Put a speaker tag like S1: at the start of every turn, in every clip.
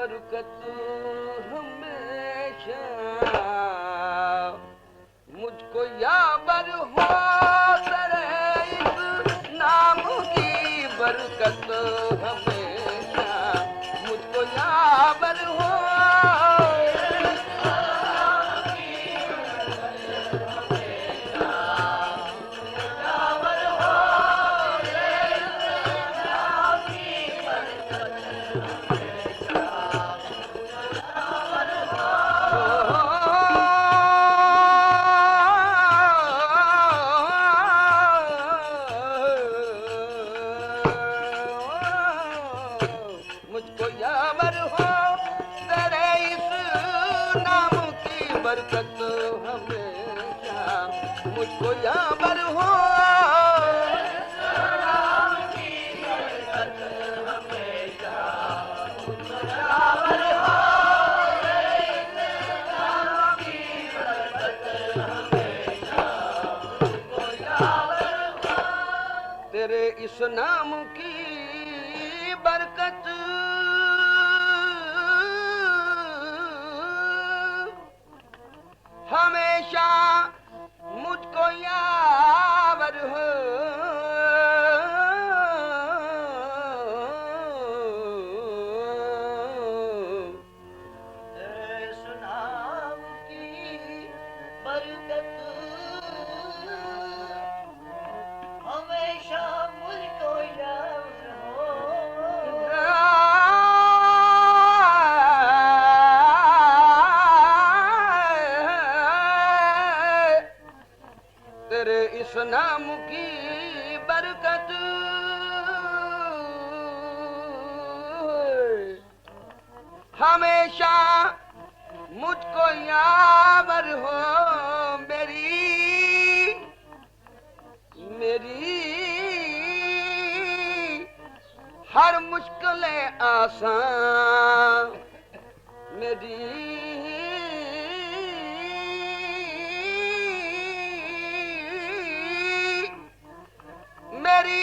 S1: बरकत हमेशा। मुझको याबर हो तेरे इस नाम की बरकत हमेशा तेरे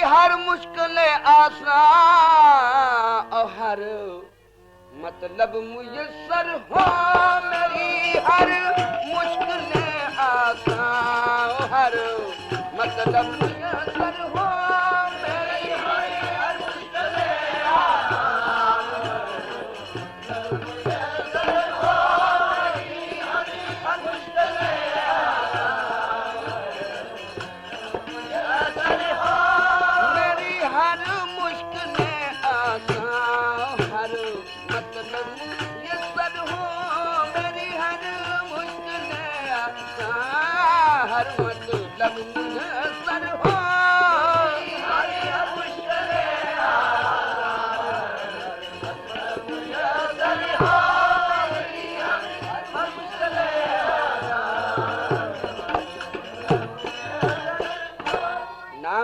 S1: ہر مشکل آسان اور ہر مطلب میسر ہو میری ہر مشکل آسان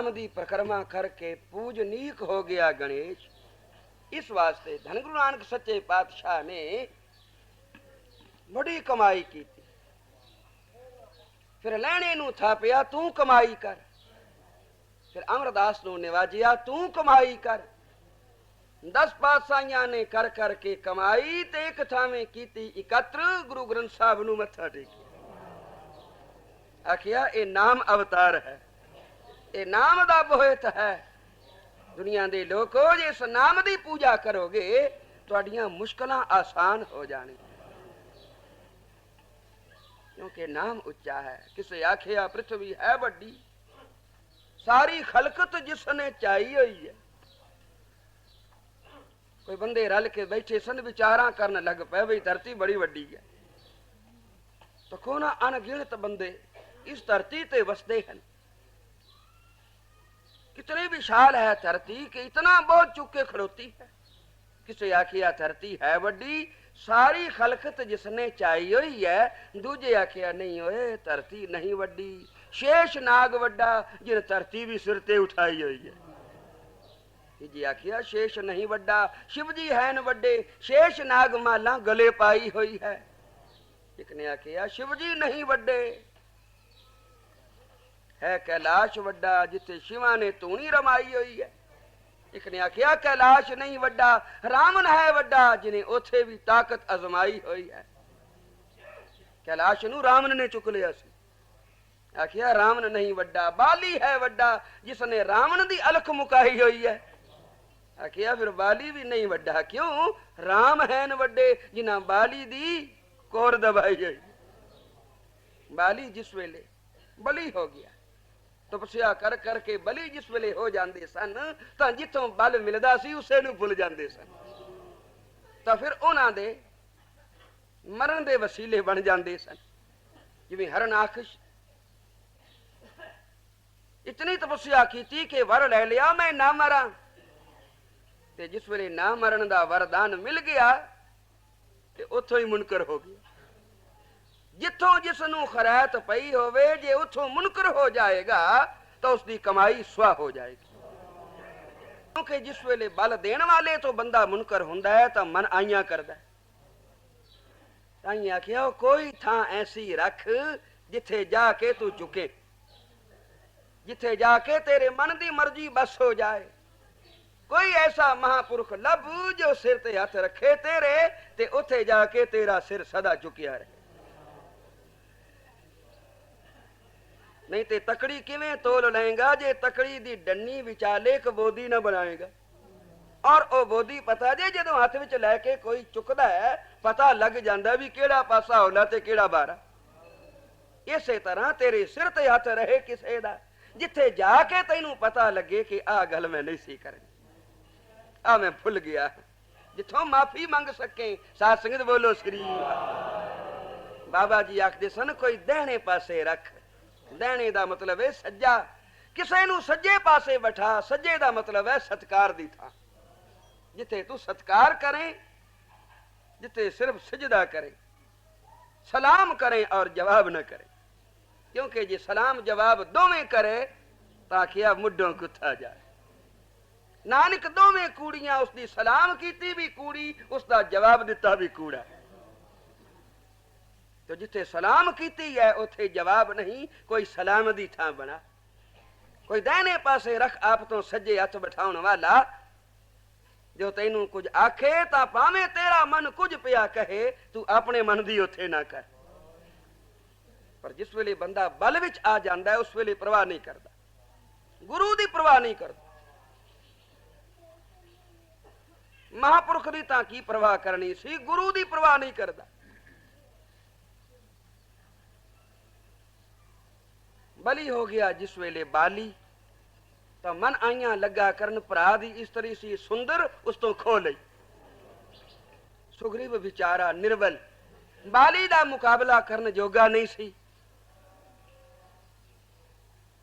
S1: ਨਾਮ ਦੀ ਪ੍ਰਕਰਮਾ ਕਰਕੇ ਪੂਜਨੀਕ ਹੋ ਗਿਆ ਗਣੇਸ਼। ਇਸ ਵਾਸਤੇ ਧੰਨ ਗੁਰੂ ਨਾਨਕ ਸੱਚੇ ਪਾਤਸ਼ਾਹ ਨੇ ਬੜੀ ਕਮਾਈ ਕੀਤੀ। ਫਿਰ ਲੈਣੇ ਨੂੰ ਥਾਪਿਆ, ਤੂੰ ਕਮਾਈ ਕਰ। ਫਿਰ ਅਮਰਦਾਸ ਨੂੰ ਨਿਵਾਜਿਆ, ਤੂੰ ਕਮਾਈ ਕਰ। ਦਸ ਪਾਤਸ਼ਾਹੀਆਂ ਨੇ ਕਰ ਕਰਕੇ ਕਮਾਈ ਤੇ ਇੱਕ ਥਾਵੇਂ ਕੀਤੀ ਇਕੱਤਰ, ਗੁਰੂ ਗ੍ਰੰਥ ਸਾਹਿਬ ਨੂੰ ਮੱਥਾ ਟੇਕਿਆ। ਆਖਿਆ, ਇਹ ਨਾਮ ਅਵਤਾਰ ਹੈ। ਇਹ ਨਾਮ ਦਾ ਬੋਹਿਤ ਹੈ। ਦੁਨੀਆ ਦੇ ਲੋਕੋ ਜੇ ਇਸ ਨਾਮ ਦੀ ਪੂਜਾ ਕਰੋਗੇ, ਤੁਹਾਡੀਆਂ ਮੁਸ਼ਕਲਾਂ ਆਸਾਨ ਹੋ ਜਾਣਗੀਆਂ ਕਿਉਂਕਿ ਨਾਮ ਉੱਚਾ ਹੈ। ਕਿਸੇ ਆਖਿਆ ਪ੍ਰithvi ਹੈ ਵੱਡੀ। ਸਾਰੀ ਖਲਕਤ ਜਿਸ ਨੇ ਚਾਈ ਹੋਈ ਹੈ। ਕੋਈ ਬੰਦੇ ਰਲ ਕੇ ਬੈਠੇ ਸਨ ਵਿਚਾਰਾਂ ਕਰਨ ਲੱਗ ਪਏ, ਵੀ ਧਰਤੀ ਬੜੀ ਵੱਡੀ ਹੈ। ਤਾਂ ਅਣਗਿਣਤ ਬੰਦੇ ਇਸ ਧਰਤੀ ਤੇ ਵਸਦੇ ਹਨ? کتنی وشال ہے دھرتی کہ اتنا بہت چک کے ہے۔ کسے آخیا دھرتی ہے وڈی، ساری خلقت جس نے چاہی ہوئی ہے، دوجے آخیا نہیں ہوئے دھرتی نہیں وڈی۔ شیش ناگ وڈا جن دھرتی بھی سرتے اٹھائی ہوئی ہے۔ جی آخیا شیش نہیں وڈا شیو جی ہے ن وڈے، شیش ناگ مالا گلے پائی ہوئی ہے۔ ایک نے آخیا شیو جی نہیں وڈے۔ ਹੈ ਕੈਲਾਸ਼ ਵੱਡਾ ਜਿੱਥੇ ਸ਼ਿਵਾ ਨੇ ਤੂਣੀ ਰਮਾਈ ਹੋਈ ਹੈ ਇੱਕ ਨੇ ਆਖਿਆ ਕੈਲਾਸ਼ ਨਹੀਂ ਵੱਡਾ ਰਾਮਨ ਹੈ ਵੱਡਾ ਜਿਨੇ ਉਥੇ ਵੀ ਤਾਕਤ ਅਜ਼ਮਾਈ ਹੋਈ ਹੈ ਕੈਲਾਸ਼ ਨੂੰ ਰਾਮਨ ਨੇ ਚੁੱਕ ਲਿਆ ਸੀ ਆਖਿਆ ਰਾਮਨ ਨਹੀਂ ਵੱਡਾ ਬਾਲੀ ਹੈ ਵੱਡਾ ਜਿਸ ਨੇ ਰਾਵਣ ਦੀ ਅਲਖ ਮੁਕਾਈ ਹੋਈ ਹੈ ਆਖਿਆ ਫਿਰ ਬਾਲੀ ਵੀ ਨਹੀਂ ਵੱਡਾ ਕਿਉਂ ਰਾਮ ਹੈਨ ਵੱਡੇ ਜਿਨ੍ਹਾਂ ਬਾਲੀ ਦੀ ਕੋਰ ਦਬਾਈ ਹੋਈ ਬਾਲੀ ਜਿਸ ਵੇਲੇ ਬਲੀ ਹੋ ਗਿਆ ਤਪਸਿਆ ਕਰ ਕਰਕੇ ਬਲੀ ਜਿਸ ਵੇਲੇ ਹੋ ਜਾਂਦੇ ਸਨ, ਤਾਂ ਜਿੱਥੋਂ ਬਲ ਮਿਲਦਾ ਸੀ, ਉਸੇ ਨੂੰ ਭੁੱਲ ਜਾਂਦੇ ਸਨ। ਤਾਂ ਫਿਰ ਉਹਨਾਂ ਦੇ ਮਰਨ ਦੇ ਵਸੀਲੇ ਬਣ ਜਾਂਦੇ ਸਨ। ਜਿਵੇਂ ਹਰਨਾਖਸ਼ ਇਤਨੀ ਤਪੱਸਿਆ ਕੀਤੀ ਕਿ ਵਰ ਲੈ ਲਿਆ ਮੈਂ ਨਾ ਮਰਾਂ। ਤੇ ਜਿਸ ਵੇਲੇ ਨਾ ਮਰਨ ਦਾ ਵਰਦਾਨ ਮਿਲ ਗਿਆ, ਤੇ ਉੱਥੋਂ ਹੀ ਮੁਨਕਰ ਹੋ ਗਿਆ। ਜਿੱਥੋਂ ਜਿਸ ਨੂੰ ਖਰਾਤ ਪਈ ਹੋਵੇ ਜੇ ਉੱਥੋਂ ਮੁਨਕਰ ਹੋ ਜਾਏਗਾ ਤਾਂ ਉਸ ਦੀ ਕਮਾਈ ਸਵਾ ਹੋ ਜਾਏਗੀ ਕਿਉਂਕਿ ਜਿਸ ਵੇਲੇ ਬਲ ਦੇਣ ਵਾਲੇ ਤੋਂ ਬੰਦਾ ਮੁਨਕਰ ਹੁੰਦਾ ਹੈ ਤਾਂ ਮਨ ਆਈਆਂ ਕਰਦਾ ਹੈ ਤਾਂ ਹੀ ਆਖਿਆ ਕੋਈ ਥਾਂ ਐਸੀ ਰੱਖ ਜਿੱਥੇ ਜਾ ਕੇ ਤੂੰ ਝੁਕੇ ਜਿੱਥੇ ਜਾ ਕੇ ਤੇਰੇ ਮਨ ਦੀ ਮਰਜ਼ੀ ਬਸ ਹੋ ਜਾਏ ਕੋਈ ਐਸਾ ਮਹਾਪੁਰਖ ਲੱਭ ਜੋ ਸਿਰ ਤੇ ਹੱਥ ਰੱਖੇ ਤੇਰੇ ਤੇ ਉੱਥੇ ਜਾ ਕੇ ਤੇਰਾ ਸਿਰ ਸਦਾ ਝੁਕਿਆ ਰਹੇ ਨਹੀਂ ਤੇ ਤਕੜੀ ਕਿਵੇਂ ਤੋਲ ਲਏਗਾ ਜੇ ਤਕੜੀ ਦੀ ਡੰਨੀ ਵਿਚਾਲੇ ਇੱਕ ਨਾ ਬਣਾਏਗਾ? ਔਰ ਉਹ ਬੋਦੀ ਪਤਾ ਜੇ ਜਦੋਂ ਹੱਥ ਵਿੱਚ ਲੈ ਕੇ ਕੋਈ ਚੁੱਕਦਾ ਹੈ, ਪਤਾ ਲੱਗ ਜਾਂਦਾ ਵੀ ਕਿਹੜਾ ਪਾਸਾ ਹੋਲਾ ਤੇ ਕਿਹੜਾ ਬਾਰਾ ਇਸੇ ਤਰ੍ਹਾਂ ਤੇਰੇ ਸਿਰ ਤੇ ਹੱਥ ਰਹੇ ਕਿਸੇ ਦਾ, ਜਿੱਥੇ ਜਾ ਕੇ ਤੈਨੂੰ ਪਤਾ ਲੱਗੇ ਕਿ ਆਹ ਗੱਲ ਮੈਂ ਨਹੀਂ ਸੀ ਕਰਨੀ। ਆ ਮੈਂ ਭੁੱਲ ਗਿਆ। ਜਿੱਥੋਂ ਮਾਫੀ ਮੰਗ ਸਕੇ, ਸਾਧ ਸੰਗਤ ਬੋਲੋ ਸ੍ਰੀ ਬਾਬਾ ਜੀ ਆਖਦੇ ਸਨ, ਕੋਈ ਦਹਿਣੇ ਪਾਸੇ ਰੱਖ। ਦਹਿਣੇ ਦਾ ਮਤਲਬ ਹੈ ਸੱਜਾ। ਕਿਸੇ ਨੂੰ ਸੱਜੇ ਪਾਸੇ ਬਿਠਾ, ਸੱਜੇ ਦਾ ਮਤਲਬ ਹੈ ਸਤਕਾਰ ਦੀ ਥਾਂ। ਜਿੱਥੇ ਤੂੰ ਸਤਕਾਰ ਕਰੇ, ਜਿੱਥੇ ਸਿਰਫ ਸਜਦਾ ਕਰੇ, ਸਲਾਮ ਕਰੇ ਔਰ ਜਵਾਬ ਨਾ ਕਰੇ। ਕਿਉਂਕਿ ਜੇ ਸਲਾਮ ਜਵਾਬ ਦੋਵੇਂ ਕਰੇ, ਤਾਂ ਕਿਆ ਮੁੱਢੋਂ ਗੁੱਥਾ ਜਾਏ। ਨਾਨਕ ਦੋਵੇਂ ਕੂੜੀਆਂ ਉਸ ਦੀ ਸਲਾਮ ਕੀਤੀ ਵੀ ਕੂੜੀ ਉਸ ਦਾ ਜਵਾਬ ਦਿੱਤਾ ਵੀ ਕੂੜਾ। ਤੇ ਜਿੱਥੇ ਸਲਾਮ ਕੀਤੀ ਹੈ, ਉੱਥੇ ਜਵਾਬ ਨਹੀਂ, ਕੋਈ ਸਲਾਮ ਦੀ ਥਾਂ ਬਣਾ। ਕੋਈ ਦਾਹਿਨੇ ਪਾਸੇ ਰੱਖ ਆਪ ਤੋਂ ਸੱਜੇ ਹੱਥ ਬਿਠਾਉਣ ਵਾਲਾ। ਜੋ ਤੈਨੂੰ ਕੁਝ ਆਖੇ, ਤਾਂ ਭਾਵੇਂ ਤੇਰਾ ਮਨ ਕੁਝ ਪਿਆ ਕਹੇ, ਤੂੰ ਆਪਣੇ ਮਨ ਦੀ ਉੱਥੇ ਨਾ ਕਰ। ਪਰ ਜਿਸ ਵੇਲੇ ਬੰਦਾ ਬਲ ਵਿੱਚ ਆ ਜਾਂਦਾ ਹੈ, ਉਸ ਵੇਲੇ ਪ੍ਰਵਾਹ ਨਹੀਂ ਕਰਦਾ। ਗੁਰੂ ਦੀ ਪਰਵਾਹ ਨਹੀਂ ਕਰਦਾ। ਮਹਾਪੁਰਖ ਦੀ ਤਾਂ ਕੀ ਪ੍ਰਵਾਹ ਕਰਨੀ ਸੀ? ਗੁਰੂ ਦੀ ਪਰਵਾਹ ਨਹੀਂ ਕਰਦਾ। ਬਲੀ ਹੋ ਗਿਆ ਜਿਸ ਵੇਲੇ ਬਾਲੀ। ਤਾਂ ਮਨ ਆਈਆਂ ਲੱਗਾ ਕਰਨ ਭਰਾ ਦੀ ਇਸਤਰੀ ਸੀ ਸੁੰਦਰ, ਉਸ ਤੋਂ ਖੋ ਲਈ। ਸੁਗਰੀਵ ਵਿਚਾਰਾ ਨਿਰਵਲ, ਬਾਲੀ ਦਾ ਮੁਕਾਬਲਾ ਕਰਨ ਜੋਗਾ ਨਹੀਂ ਸੀ।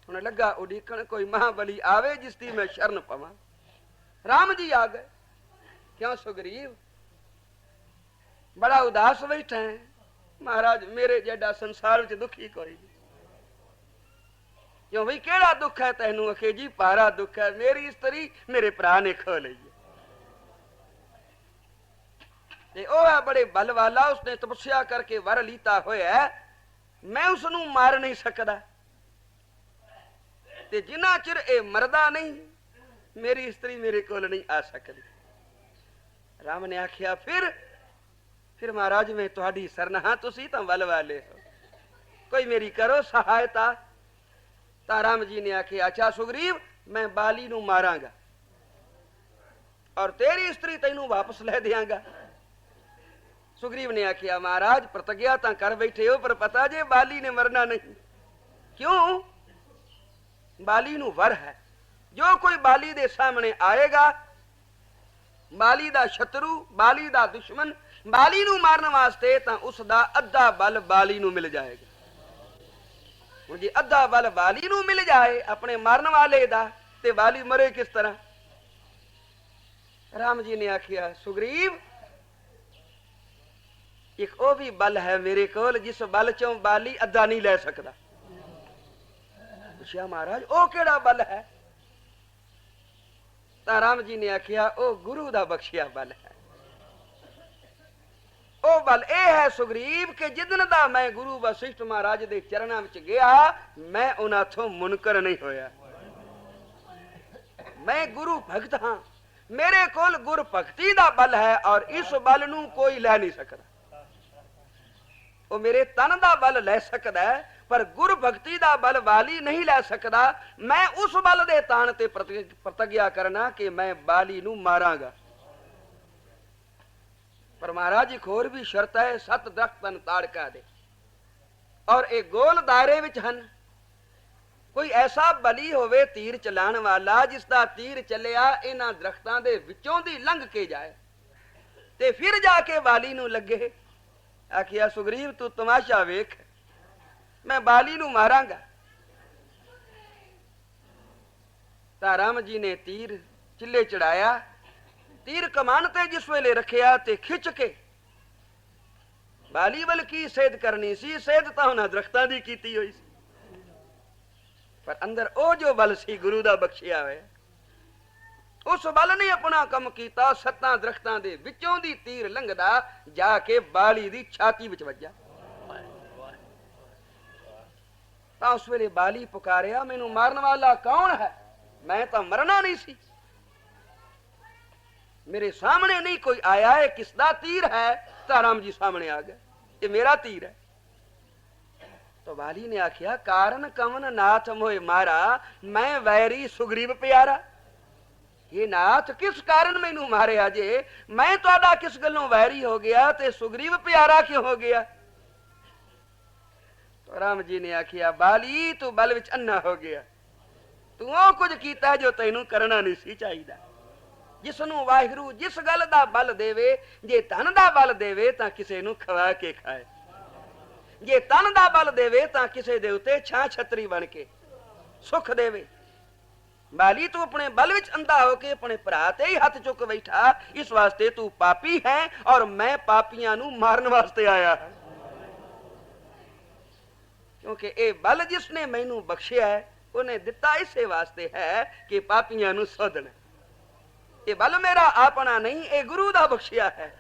S1: ਹੁਣ ਲੱਗਾ ਉਡੀਕਣ ਕੋਈ ਮਹਾਬਲੀ ਆਵੇ ਜਿਸ ਦੀ ਮੈਂ ਸ਼ਰਨ ਪਵਾਂ। ਰਾਮ ਜੀ ਆ ਗਏ। ਕਿਉਂ ਸੁਗਰੀਵ? ਬੜਾ ਉਦਾਸ ਬੈਠਾ ਹੈ। ਮਹਾਰਾਜ, ਮੇਰੇ ਜਿਹੜਾ ਸੰਸਾਰ ਵਿੱਚ ਦੁਖੀ ਕੋਈ ਨਹੀਂ। ਕਿਉਂ ਵੀ ਕਿਹੜਾ ਦੁੱਖ ਹੈ ਤੈਨੂੰ ਅਖੇ ਜੀ? ਪਾਰਾ ਦੁੱਖ ਹੈ। ਮੇਰੀ ਇਸਤਰੀ ਮੇਰੇ ਭਰਾ ਨੇ ਖੋ ਲਈ ਤੇ ਉਹ ਹੈ ਬੜੇ ਬਲ ਵਾਲਾ ਉਸਨੇ ਤਪੱਸਿਆ ਕਰਕੇ ਵਰ ਲੀਤਾ ਹੋਇਆ ਮੈਂ ਉਸ ਨੂੰ ਮਾਰ ਨਹੀਂ ਸਕਦਾ। ਤੇ ਜਿੰਨਾ ਚਿਰ ਇਹ ਮਰਦਾ ਨਹੀਂ, ਮੇਰੀ ਇਸਤਰੀ ਮੇਰੇ ਕੋਲ ਨਹੀਂ ਆ ਸਕਦੀ। ਰਾਮ ਨੇ ਆਖਿਆ, ਫਿਰ ਫਿਰ ਮਹਾਰਾਜ, ਮੈਂ ਤੁਹਾਡੀ ਸਰਨ ਤੁਸੀਂ ਤਾਂ ਬਲ ਵਾਲੇ ਹੋ। ਕੋਈ ਮੇਰੀ ਕਰੋ ਸਹਾਇਤਾ। ਤਾਂ ਰਾਮ ਜੀ ਨੇ ਆਖਿਆ, ਅੱਛਾ ਸੁਗਰੀਵ, ਮੈਂ ਬਾਲੀ ਨੂੰ ਮਾਰਾਂਗਾ ਔਰ ਤੇਰੀ ਇਸਤਰੀ ਤੈਨੂੰ ਵਾਪਸ ਲੈ ਦਿਆਂਗਾ। ਸੁਗਰੀਵ ਨੇ ਆਖਿਆ, ਮਹਾਰਾਜ, ਪ੍ਰਤਗਿਆ ਤਾਂ ਕਰ ਬੈਠੇ ਹੋ, ਪਰ ਪਤਾ ਜੇ ਬਾਲੀ ਨੇ ਮਰਨਾ ਨਹੀਂ। ਕਿਉਂ? ਬਾਲੀ ਨੂੰ ਵਰ ਹੈ। ਜੋ ਕੋਈ ਬਾਲੀ ਦੇ ਸਾਹਮਣੇ ਆਏਗਾ, ਬਾਲੀ ਦਾ ਸ਼ਤਰੂ, ਬਾਲੀ ਦਾ ਦੁਸ਼ਮਣ, ਬਾਲੀ ਨੂੰ ਮਾਰਨ ਵਾਸਤੇ ਤਾਂ ਉਸ ਦਾ ਅੱਧਾ ਬਲ ਬਾਲੀ ਨੂੰ ਮਿਲ ਜਾਏਗਾ। ਹੁਣ ਜੇ ਅੱਧਾ ਬਲ ਬਾਲੀ ਨੂੰ ਮਿਲ ਜਾਏ ਆਪਣੇ ਮਰਨ ਵਾਲੇ ਦਾ, ਤੇ ਬਾਲੀ ਮਰੇ ਕਿਸ ਤਰ੍ਹਾਂ? ਰਾਮ ਜੀ ਨੇ ਆਖਿਆ, ਸੁਗਰੀਵ, ਇੱਕ ਉਹ ਵੀ ਬਲ ਹੈ ਮੇਰੇ ਕੋਲ ਜਿਸ ਬਲ ਚੋਂ ਬਾਲੀ ਅੱਧਾ ਨਹੀਂ ਲੈ ਸਕਦਾ। ਪੁੱਛਿਆ ਮਹਾਰਾਜ, ਉਹ ਕਿਹੜਾ ਬਲ ਹੈ? ਤਾਂ ਰਾਮ ਜੀ ਨੇ ਆਖਿਆ, ਉਹ ਗੁਰੂ ਦਾ ਬਖਸ਼ਿਆ ਬਲ ਹੈ। ਉਹ ਬਲ ਇਹ ਹੈ ਸੁਗਰੀਬ ਕਿ ਜਿੱਦਨ ਦਾ ਮੈਂ ਗੁਰੂ ਵਸ਼ਿਸ਼ਟ ਮਹਾਰਾਜ ਦੇ ਚਰਨਾਂ ਵਿੱਚ ਗਿਆ, ਮੈਂ ਉਹਨਾਂ ਤੋਂ ਮੁਨਕਰ ਨਹੀਂ ਹੋਇਆ। ਮੈਂ ਗੁਰੂ ਭਗਤ ਹਾਂ। ਮੇਰੇ ਕੋਲ ਗੁਰ ਭਗਤੀ ਦਾ ਬਲ ਹੈ ਔਰ ਇਸ ਬਲ ਨੂੰ ਕੋਈ ਲੈ ਨਹੀਂ ਸਕਦਾ। ਉਹ ਮੇਰੇ ਤਨ ਦਾ ਬਲ ਲੈ ਸਕਦਾ ਪਰ ਗੁਰ ਭਗਤੀ ਦਾ ਬਲ ਵਾਲੀ ਨਹੀਂ ਲੈ ਸਕਦਾ। ਮੈਂ ਉਸ ਬਲ ਦੇ ਤਾਣ ਤੇ ਪ੍ਰਤਿ- ਪ੍ਰਤਿਗਿਆ ਕਰਨਾ ਕਿ ਮੈਂ ਬਾਲੀ ਨੂੰ ਮਾਰਾਂਗਾ। ਪਰ ਮਹਾਰਾਜ ਇੱਕ ਹੋਰ ਵੀ ਸ਼ਰਤ ਹੈ, ਸੱਤ ਦਰਖਤ ਹਨ ਤਾੜਕਾ ਦੇ। ਔਰ ਇਹ ਗੋਲ ਦਾਇਰੇ ਵਿੱਚ ਹਨ। ਕੋਈ ਐਸਾ ਬਲੀ ਹੋਵੇ ਤੀਰ ਚਲਾਉਣ ਵਾਲਾ, ਜਿਸ ਦਾ ਤੀਰ ਚੱਲਿਆ ਇਹਨਾਂ ਦਰਖਤਾਂ ਦੇ ਵਿੱਚੋਂ ਦੀ ਲੰਘ ਕੇ ਜਾਏ ਤੇ ਫਿਰ ਜਾ ਕੇ ਵਾਲੀ ਨੂੰ ਲੱਗੇ। ਆਖਿਆ, ਸੁਗਰੀਵ, ਤੂੰ ਤਮਾਸ਼ਾ ਵੇਖ। ਮੈਂ ਬਾਲੀ ਨੂੰ ਮਾਰਾਂਗਾ। ਤਾਂ ਰਾਮ ਜੀ ਨੇ ਤੀਰ ਚਿੱਲੇ ਚੜਾਇਆ। ਤੀਰ ਕਮਾਨ ਤੇ ਜਿਸ ਵੇਲੇ ਰੱਖਿਆ ਤੇ ਖਿੱਚ ਕੇ। ਬਾਲੀ ਵੱਲ ਕੀ ਸੇਧ ਕਰਨੀ ਸੀ, ਸੇਧ ਤਾਂ ਉਹਨਾਂ ਦਰਖਤਾਂ ਦੀ ਕੀਤੀ ਹੋਈ ਸੀ। ਪਰ ਅੰਦਰ ਉਹ ਜੋ ਬਲ ਸੀ, ਗੁਰੂ ਦਾ ਬਖਸ਼ਿਆ ਹੋਇਆ। ਉਸ ਬਲ ਨੇ ਆਪਣਾ ਕੰਮ ਕੀਤਾ, ਸੱਤਾਂ ਦਰਖਤਾਂ ਦੇ ਵਿੱਚੋਂ ਦੀ ਤੀਰ ਲੰਘਦਾ, ਜਾ ਕੇ ਬਾਲੀ ਦੀ ਛਾਤੀ ਵਿੱਚ ਵੱਜਾ ਤਾਂ ਉਸ ਵੇਲੇ ਬਾਲੀ ਪੁਕਾਰਿਆ, ਮੈਨੂੰ ਮਾਰਨ ਵਾਲਾ ਕੌਣ ਹੈ? ਮੈਂ ਤਾਂ ਮਰਨਾ ਨਹੀਂ ਸੀ। ਮੇਰੇ ਸਾਹਮਣੇ ਨਹੀਂ ਕੋਈ ਆਇਆ ਇਹ ਕਿਸ ਦਾ ਤੀਰ ਹੈ? ਤਾਂ ਰਾਮ ਜੀ ਸਾਹਮਣੇ ਆ ਗਿਆ ਇਹ ਮੇਰਾ ਤੀਰ ਹੈ। ਤਾਂ ਵਾਲੀ ਨੇ ਆਖਿਆ, ਕਾਰਨ ਕਵਨ ਨਾਥ ਮੋਏ ਮਾਰਾ, ਮੈਂ ਵੈਰੀ ਸੁਗਰੀਵ ਪਿਆਰਾ। ਇਹ ਨਾਥ ਕਿਸ ਕਾਰਨ ਮੈਨੂੰ ਮਾਰਿਆ ਜੇ? ਮੈਂ ਤੁਹਾਡਾ ਕਿਸ ਗੱਲੋਂ ਵੈਰੀ ਹੋ ਗਿਆ ਤੇ ਸੁਗਰੀਵ ਪਿਆਰਾ ਕਿਉਂ ਹੋ ਗਿਆ? ਤਾਂ ਰਾਮ ਜੀ ਨੇ ਆਖਿਆ, ਬਾਲੀ, ਤੂੰ ਬਲ ਵਿੱਚ ਅੰਨਾ ਹੋ ਗਿਆ। ਤੂੰ ਉਹ ਕੁਝ ਕੀਤਾ ਜੋ ਤੈਨੂੰ ਕਰਨਾ ਨਹੀਂ ਸੀ ਚਾਹੀਦਾ। ਜਿਸ ਨੂੰ ਵਾਹਿਗੁਰੂ ਜਿਸ ਗੱਲ ਦਾ ਬਲ ਦੇਵੇ, ਜੇ ਧਨ ਦਾ ਬਲ ਦੇਵੇ ਤਾਂ ਕਿਸੇ ਨੂੰ ਖਵਾ ਕੇ ਖਾਏ। ਜੇ ਤਨ ਦਾ ਬਲ ਦੇਵੇ ਤਾਂ ਕਿਸੇ ਦੇ ਉੱਤੇ ਛਾਂ ਛਤਰੀ ਬਣ ਕੇ ਸੁਖ ਦੇਵੇ। ਬਾਲੀ ਤੂੰ ਆਪਣੇ ਬਲ ਵਿੱਚ ਅੰਧਾ ਹੋ ਕੇ ਆਪਣੇ ਭਰਾ ਤੇ ਹੀ ਹੱਥ ਚੁੱਕ ਬੈਠਾ, ਇਸ ਵਾਸਤੇ ਤੂੰ ਪਾਪੀ ਹੈ ਔਰ ਮੈਂ ਪਾਪੀਆਂ ਨੂੰ ਮਾਰਨ ਵਾਸਤੇ ਆਇਆ ਹਾਂ। ਕਿਉਂਕਿ ਇਹ ਬਲ ਜਿਸ ਨੇ ਮੈਨੂੰ ਬਖਸ਼ਿਆ ਉਹਨੇ ਦਿੱਤਾ ਇਸੇ ਵਾਸਤੇ ਹੈ ਕਿ ਪਾਪੀਆਂ ਨੂੰ ਸੋਧਣਾ। ਇਹ ਬਲ ਮੇਰਾ ਆਪਣਾ ਨਹੀਂ, ਇਹ ਗੁਰੂ ਦਾ ਬਖਸ਼ਿਆ ਹੈ।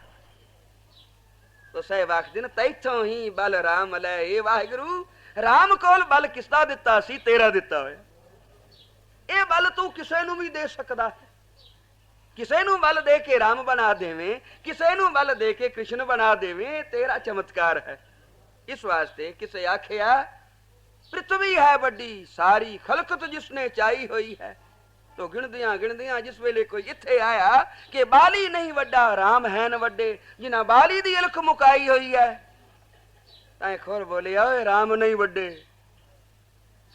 S1: ਤੋ ਸਾਹਿਬ ਆਖਦੇ ਨੇ, ਤੈਥੋਂ ਹੀ ਬਲ ਰਾਮ ਲੈ ਇਹ ਵਾਹਿਗੁਰੂ, ਰਾਮ ਕੋਲ ਬਲ ਕਿਸਦਾ ਦਿੱਤਾ ਸੀ, ਤੇਰਾ ਦਿੱਤਾ ਹੋਇਆ। ਇਹ ਬਲ ਤੂੰ ਕਿਸੇ ਨੂੰ ਵੀ ਦੇ ਸਕਦਾ ਹੈ। ਕਿਸੇ ਨੂੰ ਬਲ ਦੇ ਕੇ ਰਾਮ ਬਣਾ ਦੇਵੇਂ, ਕਿਸੇ ਨੂੰ ਬਲ ਦੇ ਕੇ ਕ੍ਰਿਸ਼ਨ ਬਣਾ ਦੇਵੇਂ, ਤੇਰਾ ਚਮਤਕਾਰ ਹੈ। ਇਸ ਵਾਸਤੇ ਕਿਸੇ ਆਖਿਆ, ਪ੍ਰਿਥਵੀ ਹੈ ਵੱਡੀ, ਸਾਰੀ ਖਲਕਤ ਜਿਸਨੇ ਚਾਈ ਹੋਈ ਹੈ। ਤੋ ਗਿਣਦਿਆਂ ਗਿਣਦਿਆਂ ਜਿਸ ਵੇਲੇ ਕੋਈ ਇੱਥੇ ਆਇਆ ਕਿ ਬਾਲੀ ਨਹੀਂ ਵੱਡਾ, ਰਾਮ ਹੈ ਵੱਡੇ, ਜਿਨ੍ਹਾਂ ਬਾਲੀ ਦੀ ਇਲਖ ਮੁਕਾਈ ਹੋਈ ਹੈ, ਤਾਂ ਖੋਰ ਬੋਲਿਆ ਓਏ ਰਾਮ ਨਹੀਂ ਵੱਡੇ।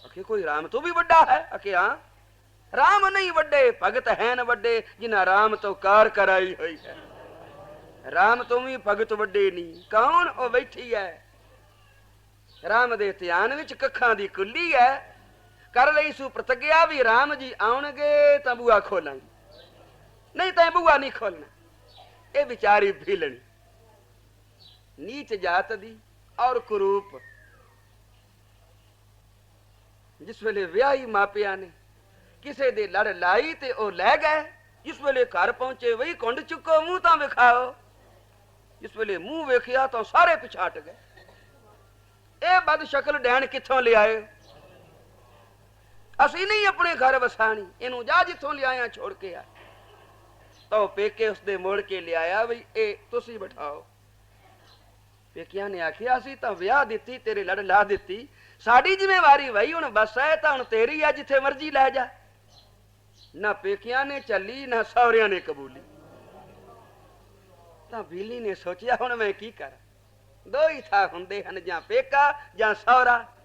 S1: ਅਖੇ, ਕੋਈ ਰਾਮ ਤੋਂ ਵੀ ਵੱਡਾ ਹੈ? ਅਖੇ, ਹਾਂ। ਰਾਮ ਨਹੀਂ ਵੱਡੇ, ਭਗਤ ਹੈਨ ਵੱਡੇ, ਜਿਨ੍ਹਾਂ ਰਾਮ ਤੋਂ ਕਾਰ ਕਰਾਈ ਹੋਈ ਹੈ। ਰਾਮ ਤੋਂ ਵੀ ਭਗਤ ਵੱਡੇ ਨਹੀਂ। ਕੌਣ ਉਹ ਬੈਠੀ ਹੈ? ਰਾਮ ਦੇ ਧਿਆਨ ਵਿੱਚ ਕੱਖਾਂ ਦੀ ਕੁੱਲੀ ਹੈ। ਕਰ ਲਈ ਸੂ ਪ੍ਰਤਿਗਿਆ ਵੀ ਰਾਮ ਜੀ ਆਉਣਗੇ ਤਾਂ ਬੂਆ ਖੋਲਾਂਗੇ। ਨਹੀਂ ਤਾਂ ਬੂਆ ਨਹੀਂ ਖੋਲਣਾ। ਇਹ ਵਿਚਾਰੀ ਭੀਲਣੀ। ਨੀਚ ਜਾਤ ਦੀ ਔਰ ਕੁਰੂਪ। ਜਿਸ ਵੇਲੇ ਵਿਆਹੀ ਮਾਪਿਆਂ ਨੇ ਕਿਸੇ ਦੇ ਲੜ ਲਾਈ ਤੇ ਉਹ ਲੈ ਗਏ, ਜਿਸ ਵੇਲੇ ਘਰ ਪਹੁੰਚੇ ਵਈ ਕੁੰਡ ਚੁੱਕੋ, ਮੂੰਹ ਤਾਂ ਵਿਖਾਓ। ਜਿਸ ਵੇਲੇ ਮੂੰਹ ਵੇਖਿਆ ਤਾਂ ਸਾਰੇ ਪਿਛਾਟ ਗਏ। ਇਹ ਬਦ ਸ਼ਕਲ ਡੈਣ ਕਿੱਥੋਂ ਲਿਆਏ? ਅਸੀਂ ਨਹੀਂ ਆਪਣੇ ਘਰ ਵਸਾਣੀ। ਇਹਨੂੰ ਜਾ ਜਿੱਥੋਂ ਲਿਆਇਆ, ਛੋੜ ਕੇ ਆ ਤਾਂ ਉਹ ਪੇਕੇ ਉਸਦੇ ਮੋੜ ਕੇ ਲਿਆਇਆ ਵੀ ਇਹ ਤੁਸੀਂ ਬਿਠਾਓ। ਪੇਕਿਆਂ ਨੇ ਆਖਿਆ ਅਸੀਂ ਤਾਂ ਵਿਆਹ ਦਿੱਤੀ, ਤੇਰੇ ਲੜ ਲਾ ਦਿੱਤੀ। ਸਾਡੀ ਜ਼ਿੰਮੇਵਾਰੀ ਵਈ, ਹੁਣ ਬਸ ਹੈ ਤਾਂ ਹੁਣ ਤੇਰੀ ਆ ਜਿੱਥੇ ਮਰਜ਼ੀ ਲੈ ਜਾ। ਨਾ ਪੇਕਿਆਂ ਨੇ ਚੱਲੀ ਨਾ ਸਹੁਰਿਆਂ ਨੇ ਕਬੂਲੀ। ਤਾਂ ਬੀਲੀ ਨੇ ਸੋਚਿਆ, ਹੁਣ ਮੈਂ ਕੀ ਕਰਾਂ? ਦੋ ਹੀ ਥਾਂ ਹੁੰਦੇ ਹਨ, ਜਾਂ ਪੇਕਾ ਜਾਂ ਸਹੁਰਾ।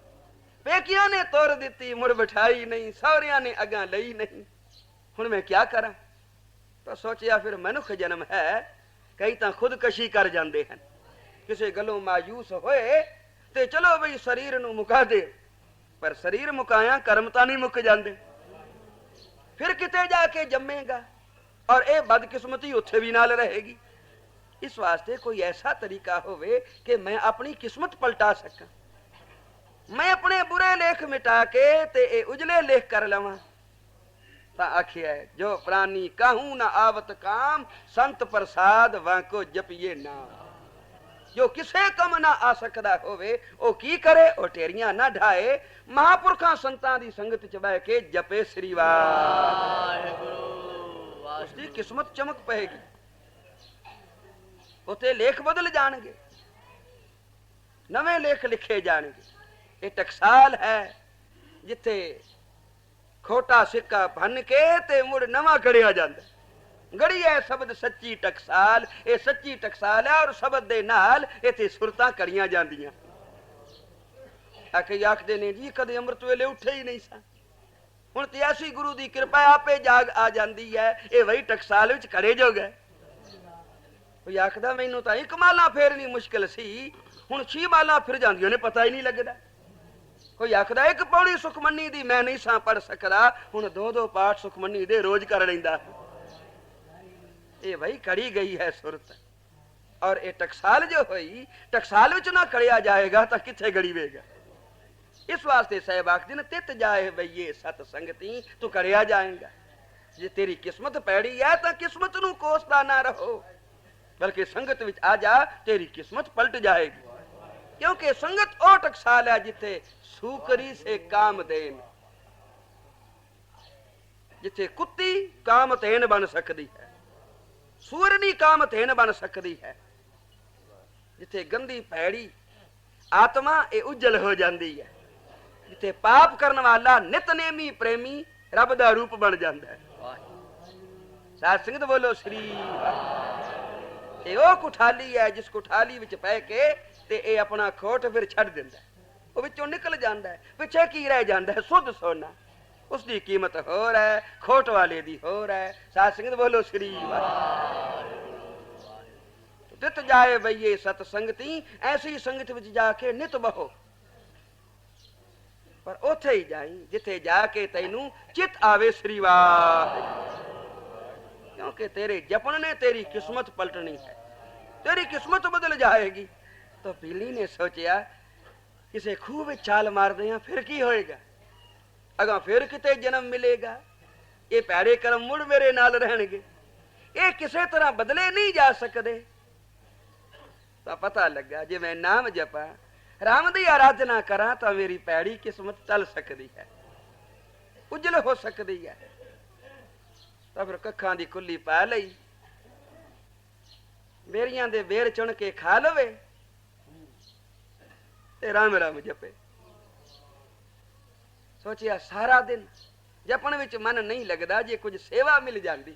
S1: ਪੇਕਿਆਂ ਨੇ ਤੋਰ ਦਿੱਤੀ, ਮੁੜ ਬਿਠਾਈ ਨਹੀਂ, ਸਹੁਰਿਆਂ ਨੇ ਅਗਾਂ ਲਈ ਨਹੀਂ। ਹੁਣ ਮੈਂ ਕੀ ਕਰਾਂ? ਤਾਂ ਸੋਚਿਆ ਫਿਰ ਮਨੁੱਖ ਜਨਮ ਹੈ, ਕਈ ਤਾਂ ਖੁਦਕਸ਼ੀ ਕਰ ਜਾਂਦੇ ਹਨ। ਕਿਸੇ ਗੱਲੋਂ ਮਾਯੂਸ ਹੋਏ ਤੇ ਚਲੋ ਬਈ ਸਰੀਰ ਨੂੰ ਮੁਕਾ ਦੇ। ਪਰ ਸਰੀਰ ਮੁਕਾਇਆ ਕਰਮ ਤਾਂ ਨਹੀਂ ਮੁੱਕ ਜਾਂਦੇ। ਫਿਰ ਕਿਤੇ ਜਾ ਕੇ ਜੰਮੇਗਾ ਔਰ ਇਹ ਬਦਕਿਸਮਤੀ ਉੱਥੇ ਵੀ ਨਾਲ ਰਹੇਗੀ। ਇਸ ਵਾਸਤੇ ਕੋਈ ਐਸਾ ਤਰੀਕਾ ਹੋਵੇ ਕਿ ਮੈਂ ਆਪਣੀ ਕਿਸਮਤ ਪਲਟਾ ਸਕਾਂ। ਮੈਂ ਆਪਣੇ ਬੁਰੇ ਲੇਖ ਮਿਟਾ ਕੇ ਤੇ ਇਹ ਉਜਲੇ ਲੇਖ ਕਰ ਲਵਾਂ। ਤਾਂ ਆਖਿਆ ਜੋ ਪ੍ਰਾਨੀ ਕਾਹੂ ਨਾ ਆਵਤ ਕਾਮ ਸੰਤ ਪ੍ਰਸਾਦ ਵਾਂਕੋ ਜਪੀਏ ਨਾਮ। ਜੋ ਕਿਸੇ ਕੰਮ ਨਾ ਆ ਸਕਦਾ ਹੋਵੇ ਉਹ ਕੀ ਕਰੇ? ਉਹ ਟੇਰੀਆਂ ਨਾ ਢਾਏ। ਮਹਾਪੁਰਖਾਂ ਸੰਤਾਂ ਦੀ ਸੰਗਤ ਚ ਬਹਿ ਕੇ ਜਪੇ ਸ੍ਰੀ ਵਾਹਿਗੁਰੂ। ਉਸ ਦੀ ਕਿਸਮਤ ਚਮਕ ਪਏਗੀ। ਉਤੇ ਲੇਖ ਬਦਲ ਜਾਣਗੇ। ਨਵੇਂ ਲੇਖ ਲਿਖੇ ਜਾਣਗੇ। ਇਹ ਟਕਸਾਲ ਹੈ, ਜਿੱਥੇ ਖੋਟਾ ਸਿੱਕਾ ਭੰਨ ਕੇ ਤੇ ਮੁੜ ਨਵਾਂ ਗੜਿਆ ਜਾਂਦਾ। ਗੜੀ ਹੈ ਸ਼ਬਦ ਸੱਚੀ ਟਕਸਾਲ, ਇਹ ਸੱਚੀ ਟਕਸਾਲ ਹੈ ਔਰ ਸ਼ਬਦ ਦੇ ਨਾਲ ਇੱਥੇ ਸੁਰਤਾਂ ਕੜੀਆਂ ਜਾਂਦੀਆਂ। ਆਖੇ ਆਖਦੇ ਨੇ, ਜੀ ਕਦੇ ਅੰਮ੍ਰਿਤ ਵੇਲੇ ਉੱਠੇ ਹੀ ਨਹੀਂ ਸਾਂ। ਹੁਣ ਤੇ ਐਸੀ ਗੁਰੂ ਦੀ ਕਿਰਪਾ ਆਪੇ ਜਾਗ ਆ ਜਾਂਦੀ ਹੈ, ਇਹ ਵਹੀ ਟਕਸਾਲ ਵਿੱਚ ਖੜੇ ਜੋ ਗਏ ਕੋਈ ਆਖਦਾ, ਮੈਨੂੰ ਤਾਂ ਇੱਕ ਮਾਲਾ ਫੇਰਨੀ ਮੁਸ਼ਕਲ ਸੀ, ਹੁਣ ਛੀ ਮਾਲਾ ਫਿਰ ਜਾਂਦੀਆਂ ਨੇ, ਪਤਾ ਹੀ ਨਹੀਂ ਲੱਗਦਾ। ਕੋਈ ਆਖਦਾ, ਇੱਕ ਪੌੜੀ ਸੁਖਮਨੀ ਦੀ ਮੈਂ ਨਹੀਂ ਸਾਂ ਪੜ ਸਕਦਾ। ਹੁਣ ਦੋ ਦੋ ਪਾਠ ਸੁਖਮਨੀ ਦੇ ਰੋਜ਼ ਕਰ ਲੈਂਦਾ। ਇਹ ਵਹੀ ਕੜੀ ਗਈ ਹੈ ਸੁਰਤ। ਔਰ ਇਹ ਟਕਸਾਲ ਜੋ ਹੋਈ, ਟਕਸਾਲ ਵਿੱਚ ਨਾ ਕੜਿਆ ਜਾਏਗਾ ਤਾਂ ਕਿੱਥੇ ਗੜੀਵੇਗਾ ਇਸ ਵਾਸਤੇ ਸਾਹਿਬ ਆਖਦੇ ਨੇ, ਤਿੱਤ ਜਾਏ ਬਈਏ ਸਤ ਸੰਗਤੀ, ਤੂੰ ਕਰਿਆ ਜਾਏਗਾ। ਜੇ ਤੇਰੀ ਕਿਸਮਤ ਪੈੜੀ ਹੈ ਤਾਂ ਕਿਸਮਤ ਨੂੰ ਕੋਸਦਾ ਨਾ ਰਹੋ। ਬਲਕਿ ਸੰਗਤ ਵਿੱਚ ਆ ਜਾ, ਤੇਰੀ ਕਿਸਮਤ ਪਲਟ ਜਾਏਗੀ। ਕਿਉਂਕਿ ਸੰਗਤ ਉਹ ਟਕਸਾਲ ਹੈ ਜਿੱਥੇ ਸੂਕਰੀ ਸੇ ਕਾਮ ਦੇਨ ਜਿੱਥੇ ਕੁੱਤੀ ਕਾਮਤੇਨ ਬਣ ਸਕਦੀ ਹੈ, ਸੂਰਨੀ ਕਾਮਤੇਨ ਬਣ ਸਕਦੀ ਹੈ, ਜਿੱਥੇ ਗੰਦੀ ਭੈੜੀ ਆਤਮਾ ਇਹ ਉਜਲ ਹੋ ਜਾਂਦੀ ਹੈ, ਜਿੱਥੇ ਪਾਪ ਕਰਨ ਵਾਲਾ ਨਿਤਨੇਮੀ ਪ੍ਰੇਮੀ ਰੱਬ ਦਾ ਰੂਪ ਬਣ ਜਾਂਦਾ ਹੈ ਸਾਧ ਸੰਗਤ ਬੋਲੋ, ਸ੍ਰੀ ਵਾਹਿਗੁਰੂ। ਇਹ ਉਹ ਕੁਠਾਲੀ ਹੈ, ਜਿਸ ਕੁਠਾਲੀ ਵਿੱਚ ਪੈ ਕੇ ਤੇ ਇਹ ਆਪਣਾ ਖੋਟ ਫਿਰ ਛੱਡ ਦਿੰਦਾ ਉਹ ਵਿੱਚੋਂ ਨਿਕਲ ਜਾਂਦਾ ਪਿੱਛੇ ਕੀ ਰਹਿ ਜਾਂਦਾ ਹੈ? ਸੁੱਧ ਸੋਨਾ। ਉਸ ਦੀ ਕੀਮਤ ਹੋਰ ਹੈ, ਖੋਟ ਵਾਲੇ ਦੀ ਹੋਰ ਹੈ। ਸਾਧ ਸੰਗਤ ਬੋਲੋ, ਸ੍ਰੀ ਵਾਹਿਗੁਰੂ। ਤਿਤ ਜਾਏ ਬਈਏ ਸਤ ਸੰਗਤੀ, ਐਸੀ ਸੰਗਤ ਵਿੱਚ ਜਾ ਕੇ ਨਿਤ ਬਹੋ। ਪਰ ਉੱਥੇ ਹੀ ਜਾਈ, ਜਿੱਥੇ ਜਾ ਕੇ ਤੈਨੂੰ ਚਿਤ ਆਵੇ, ਸ੍ਰੀ ਵਾਹਿਗੁਰੂ। ਕਿਉਂਕਿ ਤੇਰੇ ਜਪਣ ਨੇ ਤੇਰੀ ਕਿਸਮਤ ਪਲਟਣੀ ਹੈ। ਤੇਰੀ ਕਿਸਮਤ ਬਦਲ ਜਾਏਗੀ। ਤਾਂ ਪੀਲੀ ਨੇ ਸੋਚਿਆ, ਕਿਸੇ ਖੂਹ ਵਿੱਚ ਛਾਲ ਮਾਰਦੇ ਆ ਫਿਰ ਕੀ ਹੋਏਗਾ? ਅਗਾ ਫਿਰ ਕਿਤੇ ਜਨਮ ਮਿਲੇਗਾ। ਇਹ ਪੈਰੇ ਕਰਮ ਮੁੜ ਮੇਰੇ ਨਾਲ ਰਹਿਣਗੇ। ਇਹ ਕਿਸੇ ਤਰ੍ਹਾਂ ਬਦਲੇ ਨਹੀਂ ਜਾ ਸਕਦੇ। ਤਾਂ ਪਤਾ ਲੱਗਾ, ਜੇ ਮੈਂ ਨਾਮ ਜਪਾਂ, ਰਾਮ ਦੀ ਆਰਾਧਨਾ ਕਰਾਂ, ਤਾਂ ਮੇਰੀ ਪੈੜੀ ਕਿਸਮਤ ਚੱਲ ਸਕਦੀ ਹੈ। ਉਜਲ ਹੋ ਸਕਦੀ ਹੈ। ਤਾਂ ਫਿਰ ਕੱਖਾਂ ਦੀ ਕੁੱਲੀ ਪਾ ਲਈ। ਮੇਰੀਆਂ ਦੇ ਬੇਰ ਚੁਣ ਕੇ ਖਾ ਲਵੇ। ਤੇ ਰਾਮ ਰਾਮ ਜਪੇ। ਸੋਚਿਆ ਸਾਰਾ ਦਿਨ ਜਪਣ ਵਿੱਚ ਮਨ ਨਹੀਂ ਲੱਗਦਾ ਜੇ ਕੁਝ ਸੇਵਾ ਮਿਲ ਜਾਂਦੀ।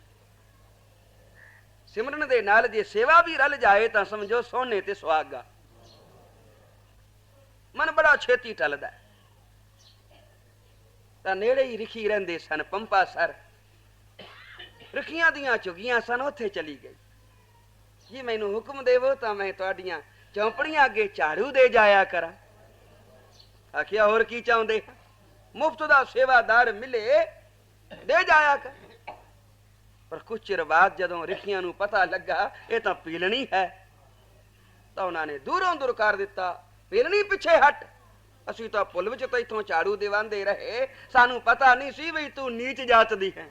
S1: ਸਿਮਰਨ ਦੇ ਨਾਲ ਜੇ ਸੇਵਾ ਵੀ ਰਲ ਜਾਏ ਤਾਂ ਸਮਝੋ ਸੋਨੇ ਤੇ ਸੁਹਾਗਾ। ਮਨ ਬੜਾ ਛੇਤੀ ਟਲਦਾ। ਤਾਂ ਨੇੜੇ ਹੀ ਰਿਖੀ ਰਹਿੰਦੇ ਸਨ ਪੰਪਾ ਸਰ। ਰਖੀਆਂ ਦੀਆਂ ਚੁਗੀਆਂ ਸਨ, ਉੱਥੇ ਚਲੀ ਗਈ। ਜੀ ਮੈਨੂੰ ਹੁਕਮ ਦੇਵੋ ਤਾਂ ਮੈਂ ਤੁਹਾਡੀਆਂ ਚੌਂਪੜੀਆਂ ਅੱਗੇ ਝਾੜੂ ਦੇ ਜਾਇਆ ਕਰਾਂ। ਆਖਿਆ, ਹੋਰ ਕੀ ਚਾਹੁੰਦੇ? ਮੁਫਤ ਦਾ ਸੇਵਾਦਾਰ ਮਿਲੇ, ਦੇ ਜਾਇਆ ਕਰ। ਪਰ ਕੁਝ ਚਿਰ ਬਾਅਦ ਜਦੋਂ ਰਿਖੀਆਂ ਨੂੰ ਪਤਾ ਲੱਗਾ, ਇਹ ਤਾਂ ਪੀਲਣੀ ਹੈ। ਤਾਂ ਉਹਨਾਂ ਨੇ ਦੂਰੋਂ ਦੂਰ ਕਰ ਦਿੱਤਾ, ਪੀਲਣੀ ਪਿੱਛੇ ਹਟ। ਅਸੀਂ ਤਾਂ ਪੁੱਲ ਵਿੱਚ ਤਾਂ ਇਥੋਂ ਝਾੜੂ ਦੇਵਾਂਦੇ ਰਹੇ, ਸਾਨੂੰ ਪਤਾ ਨਹੀਂ ਸੀ ਵੀ ਤੂੰ ਨੀਚ ਜਾਤ ਦੀ ਹੈ।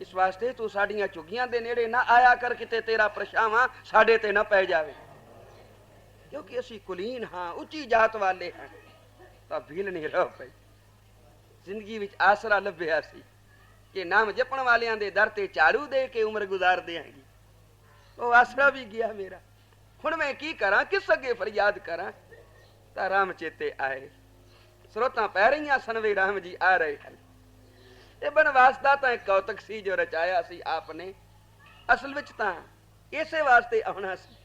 S1: ਇਸ ਵਾਸਤੇ ਤੂੰ ਸਾਡੀਆਂ ਝੁੱਗੀਆਂ ਦੇ ਨੇੜੇ ਨਾ ਆਇਆ ਕਰ ਕਿਤੇ ਤੇਰਾ ਪਰਛਾਵਾਂ ਸਾਡੇ ਤੇ ਨਾ ਪੈ ਜਾਵੇ। ਕਿਉਂਕਿ ਅਸੀਂ ਕੁਲੀਨ ਹਾਂ, ਉੱਚੀ ਜਾਤ ਵਾਲੇ ਹਾਂ। ਤਾਂ ਭੀਲ ਨਹੀਂ ਰਹ ਪਈ। ਜ਼ਿੰਦਗੀ ਵਿੱਚ ਆਸਰਾ ਲੱਭਿਆ ਸੀ ਕਿ ਨਾਮ ਜਪਣ ਵਾਲਿਆਂ ਦੇ ਦਰ ਤੇ ਚਾਰੂ ਦੇ ਕੇ ਉਮਰ ਗੁਜ਼ਾਰ ਦਿਆਂਗੀ ਉਹ ਆਸਰਾ ਵੀ ਗਿਆ ਮੇਰਾ। ਹੁਣ ਮੈਂ ਕੀ ਕਰਾਂ, ਕਿਸ ਅੱਗੇ ਫਰਿਆਦ ਕਰਾਂ? ਤਾਂ ਰਾਮ ਚੇਤੇ ਆਏ। ਸਰੋਤਾਂ ਪੈ ਰਹੀਆਂ ਸਨ, ਵੀ ਰਾਮ ਜੀ ਆ ਰਹੇ ਹਨ। ਇਹ ਬਨਵਾਸ ਦਾ ਤਾਂ ਇੱਕ ਕੌਤਕ ਸੀ ਜੋ ਰਚਾਇਆ ਸੀ ਆਪਨੇ। ਅਸਲ ਵਿੱਚ ਤਾਂ ਇਸੇ ਵਾਸਤੇ ਆਉਣਾ ਸੀ।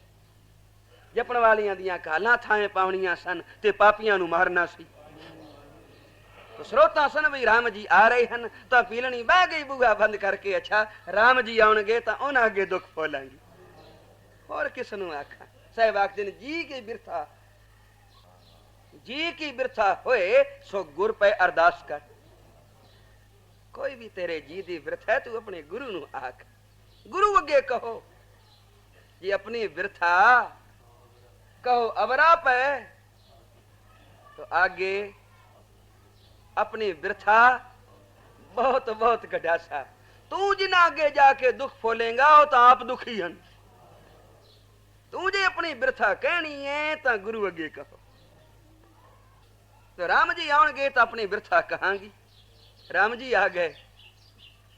S1: ਜਪਣ ਵਾਲੀਆਂ ਦੀਆਂ ਕਾਲਾਂ ਥਾਂ ਪਾਉਣੀਆਂ ਸਨ ਤੇ ਪਾਪੀਆਂ ਨੂੰ ਮਾਰਨਾ ਸੀ। ਤੋ ਸਰੋਤਾਂ ਸਨ ਵੀ ਰਾਮ ਜੀ ਆ ਰਹੇ ਹਨ, ਤਾਂ ਪੀਲਣੀ ਬਹਿ ਗਈ ਬੂਹਾ ਬੰਦ ਕਰਕੇ, ਅੱਛਾ, ਰਾਮ ਜੀ ਆਉਣਗੇ ਤਾਂ ਉਹਨਾਂ ਅੱਗੇ ਦੁੱਖ ਫੋਲਾਂਗੀ। ਹੋਰ ਕਿਸ ਨੂੰ ਆਖਾਂ? ਸਾਹਿਬ ਆਖਦੇ ਨੇ, ਜੀ ਕੀ ਬਿਰਥਾ? ਜੀ ਕੀ ਬਿਰਥਾ ਹੋਏ, ਸੋ ਗੁਰ ਪੈ ਅਰਦਾਸ ਕਰ। ਕੋਈ ਵੀ ਤੇਰੇ ਜੀ ਦੀ ਬਿਰਥ ਹੈ ਤੂੰ ਆਪਣੇ ਗੁਰੂ ਨੂੰ ਆਖ ਗੁਰੂ ਅੱਗੇ ਕਹੋ ਜੇ ਆਪਣੀ ਬਿਰਥਾ ਕਹੋ ਅਵਰਾ ਪੈ तो आगे अपनी बिरथा बहुत बहुत गडासा तू जिना आगे जाके दुख फोलेगा वो तो आप दुखी हन ਤੂੰ ਜੇ ਆਪਣੀ ਬਿਰਥਾ ਕਹਿਣੀ ਹੈ ਤਾਂ ਗੁਰੂ ਅੱਗੇ ਕਹੋ ਤੇ ਰਾਮ ਜੀ ਆਉਣਗੇ ਤਾਂ ਆਪਣੀ ਬਿਰਥਾ ਕਹਾਂਗੀ ਰਾਮ ਜੀ ਆ ਗਏ।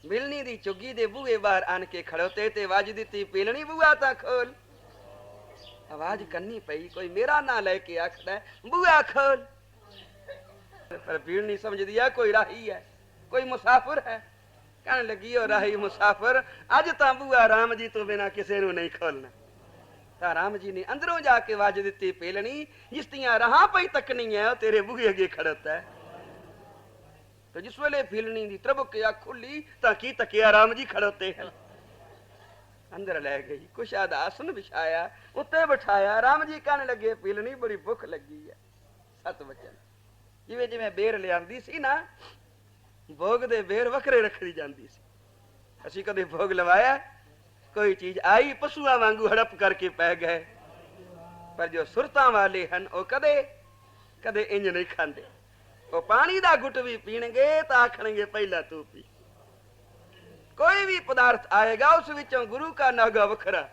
S1: ਮਿਲਣੀ ਦੀ ਚੁੱਗੀ ਦੇ ਬੂਹੇ ਬਾਹਰ ਆਣ ਕੇ ਖੜੋਤੇ ਤੇ ਵਾਜ ਦਿੱਤੀ, ਪੀਲਣੀ ਬੂਆ ਤਾਂ ਖੋਲ। ਆਵਾਜ਼ ਕੰਨੀ ਪਈ, ਕੋਈ ਮੇਰਾ ਨਾਂ ਲੈ ਕੇ ਆਖਦਾ ਬੂਆ ਖੋਲ। ਪਰ ਭੀੜ ਨਹੀਂ ਸਮਝਦੀ ਆ ਕੋਈ ਰਾਹੀ ਹੈ, ਕੋਈ ਮੁਸਾਫਰ ਹੈ? ਕਹਿਣ ਲੱਗੀ, ਉਹ ਰਾਹੀ ਮੁਸਾਫਰ, ਅੱਜ ਤਾਂ ਬੂਆ ਰਾਮ ਜੀ ਤੋਂ ਬਿਨਾ ਕਿਸੇ ਨੂੰ ਨਹੀਂ ਖੋਲਣਾ। ਤਾਂ ਰਾਮ ਜੀ ਨੇ ਅੰਦਰੋਂ ਜਾ ਕੇ ਵਾਜ ਦਿੱਤੀ, ਪੇਲਣੀ, ਜਿਸ ਦੀਆਂ ਰਾਹਾਂ ਪਈ ਤੱਕਣੀ ਹੈ, ਉਹ ਤੇਰੇ ਬੂਹੇ ਅੱਗੇ ਖੜਤਾ ਹੈ। ਤੇ ਜਿਸ ਵੇਲੇ ਫੀਲਣੀ ਦੀ ਤਰਬਕ ਅੱਖ ਖੁੱਲੀ, ਤਾਂ ਕੀ ਤੱਕਿਆ ਰਾਮ ਜੀ ਖੜੋਤੇ ਹਨ ਅੰਦਰ ਲੈ ਗਈ ਕੁਸ਼ਾਦ ਆਸਨ ਵਿਛਾਇਆ, ਉੱਤੇ ਬਿਠਾਇਆ, ਰਾਮ ਜੀ ਕਹਿਣ ਲੱਗੇ ਪੀਲਣੀ ਬੜੀ ਭੁੱਖ ਲੱਗੀ ਹੈ ਸਤ ਵਚਨ। ਜਿਵੇਂ ਜਿਵੇਂ ਬੇਰ ਲਿਆਂਦੀ ਸੀ ਨਾ, ਭੋਗ ਦੇ ਬੇਰ ਵੱਖਰੇ ਰੱਖੀ ਜਾਂਦੀ ਸੀ। ਅਸੀਂ ਕਦੇ ਭੋਗ ਲਵਾਇਆ, ਕੋਈ ਚੀਜ਼ ਆਈ, ਪਸ਼ੂਆਂ ਵਾਂਗੂ ਹੜਪ ਕਰਕੇ ਪੈ ਗਏ। ਪਰ ਜੋ ਸੁਰਤਾਂ ਵਾਲੇ ਹਨ, ਉਹ ਕਦੇ ਕਦੇ ਇੰਜ ਨਹੀਂ ਖਾਂਦੇ। ਉਹ ਪਾਣੀ ਦਾ ਘੁੱਟ ਵੀ ਪੀਣਗੇ ਤਾਂ ਆਖਣਗੇ ਪਹਿਲਾਂ ਤੂੰ ਪੀ। ਕੋਈ ਵੀ ਪਦਾਰਥ ਆਏਗਾ, ਉਸ ਵਿੱਚੋਂ ਗੁਰੂ ਕਾ ਨਾਗਾ ਵੱਖਰਾ।